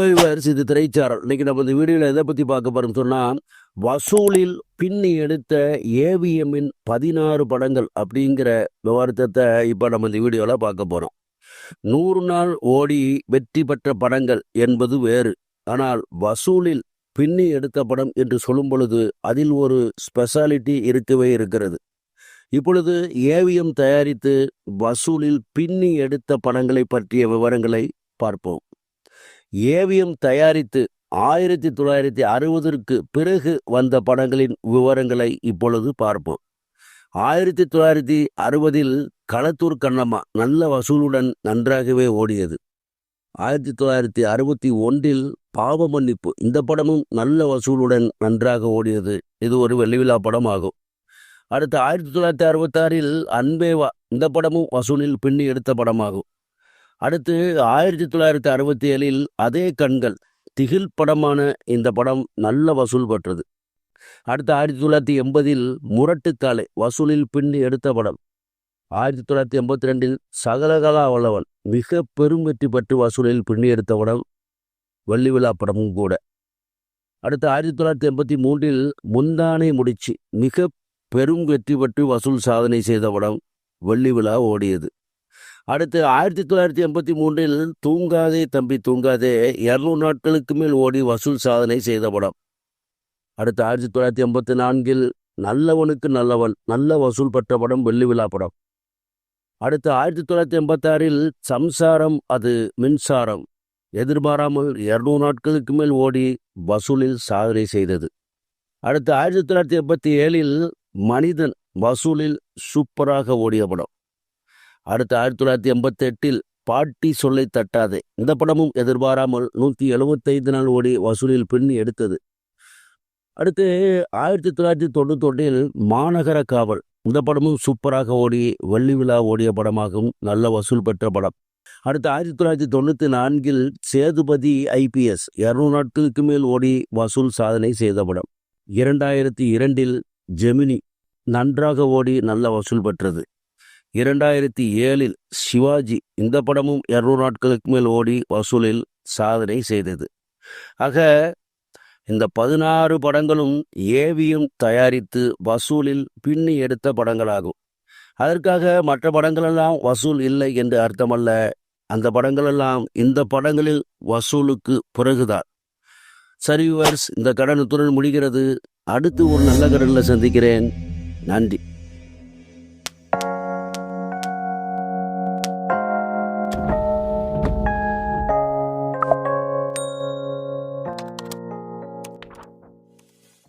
Viewers இது திரைச்சாரம் இன்னைக்கு நம்ம இந்த வீடியோவில் எதை பற்றி பார்க்க போகிறோம் சொன்னால் வசூலில் பின்னி எடுத்த ஏவிஎம்மின் பதினாறு படங்கள் அப்படிங்கிற விவரத்தை இப்போ நம்ம இந்த வீடியோவில் பார்க்க போகிறோம் நூறு நாள் ஓடி வெற்றி பெற்ற படங்கள் என்பது வேறு. ஆனால் வசூலில் பின்னி எடுத்த படம் என்று சொல்லும் பொழுது அதில் ஒரு ஸ்பெஷாலிட்டி இருக்கவே இருக்கிறது. இப்பொழுது ஏவிஎம் தயாரித்து வசூலில் பின்னி எடுத்த படங்களை பற்றிய விவரங்களை பார்ப்போம். ஏவிஎம் தயாரித்து ஆயிரத்தி தொள்ளாயிரத்தி அறுபதற்கு பிறகு வந்த படங்களின் விவரங்களை இப்பொழுது பார்ப்போம். ஆயிரத்தி தொள்ளாயிரத்தி அறுபதில் களத்தூர் கண்ணம்மா நல்ல வசூலுடன் நன்றாகவே ஓடியது. ஆயிரத்தி தொள்ளாயிரத்தி அறுபத்தி ஒன்றில் பாவ மன்னிப்பு இந்த படமும் நல்ல வசூலுடன் நன்றாக ஓடியது. இது ஒரு வெள்ளிவிழா படம் ஆகும் அடுத்து ஆயிரத்தி தொள்ளாயிரத்தி அறுபத்தாறில் அன்பேவா இந்த படமும் வசூலில் பின்னி எடுத்த படமாகும். அடுத்து ஆயிரத்தி தொள்ளாயிரத்தி அறுபத்தி ஏழில் அதே கண்கள் திகில் படமான இந்த படம் நல்ல வசூல் பெற்றது. அடுத்து ஆயிரத்தி தொள்ளாயிரத்தி எண்பதில் முரட்டுக்காலை வசூலில் பின்னி எடுத்த படம். ஆயிரத்தி தொள்ளாயிரத்தி எண்பத்தி ரெண்டில் சகலகலா வல்லவன் மிக பெரும் வெற்றி பெற்று வசூலில் பின்னி எடுத்த படம் வெள்ளி விழா படமும் கூட. அடுத்து ஆயிரத்தி தொள்ளாயிரத்தி எண்பத்தி மூன்றில் முந்தானை முடிச்சு மிக பெரும் வெற்றி பெற்று வசூல் சாதனை செய்த படம் வெள்ளி விழா ஓடியது. அடுத்து ஆயிரத்தி தொள்ளாயிரத்தி எண்பத்தி மூன்றில் தூங்காதே தம்பி தூங்காதே. இரநூறு நாட்களுக்கு மேல் ஓடி வசூல் சாதனை செய்த படம். அடுத்து ஆயிரத்தி தொள்ளாயிரத்தி எண்பத்தி நான்கில் நல்லவனுக்கு நல்லவன் நல்ல வசூல் பெற்ற படம் வெள்ளி விழா படம். அடுத்து ஆயிரத்தி தொள்ளாயிரத்தி எண்பத்தாறில் சம்சாரம் அது மின்சாரம். எதிர்பாராமல் இருநூறு நாட்களுக்கு மேல் ஓடி வசூலில் சாதனை செய்தது. அடுத்து ஆயிரத்தி தொள்ளாயிரத்தி எண்பத்தி ஏழில் மனிதன் வசூலில் சூப்பராக ஓடிய படம். அடுத்து ஆயிரத்தி தொள்ளாயிரத்தி எண்பத்தி எட்டில் பாட்டி சொல்லை தட்டாதே. இந்த படமும் எதிர்பாராமல் நூற்றி எழுபத்தைந்து நாள் ஓடி வசூலில் பின்னி எடுத்தது. அடுத்து ஆயிரத்தி தொள்ளாயிரத்தி தொண்ணூத்தொன்றில் மாநகர காவல். இந்த படமும் சூப்பராக ஓடி வெள்ளி விழா ஓடிய படமாகவும் நல்ல வசூல் பெற்ற படம். அடுத்து ஆயிரத்தி தொள்ளாயிரத்தி தொண்ணூற்றி நான்கில் சேதுபதி ஐபிஎஸ் இருநூறு நாட்களுக்கு மேல் ஓடி வசூல் சாதனை செய்த படம். இரண்டாயிரத்தி இரண்டில் ஜெமினி நன்றாக ஓடி நல்ல வசூல் பெற்றது. இரண்டாயிரத்தி ஏழில் சிவாஜி இந்த படமும் இரநூறு நாட்களுக்கு மேல் ஓடி வசூலில் சாதனை செய்தது. ஆக இந்த பதினாறு படங்களும் ஏவியும் தயாரித்து வசூலில் பின்னி எடுத்த படங்களாகும். அதற்காக மற்ற படங்களெல்லாம் வசூல் இல்லை என்று அர்த்தமல்ல. அந்த படங்களெல்லாம் இந்த படங்களில் வசூலுக்கு பிறகுதான். சரி இந்த கடனுத்துடன் முடிகிறது. அடுத்து ஒரு நல்ல கடனில் சந்திக்கிறேன். நன்றி.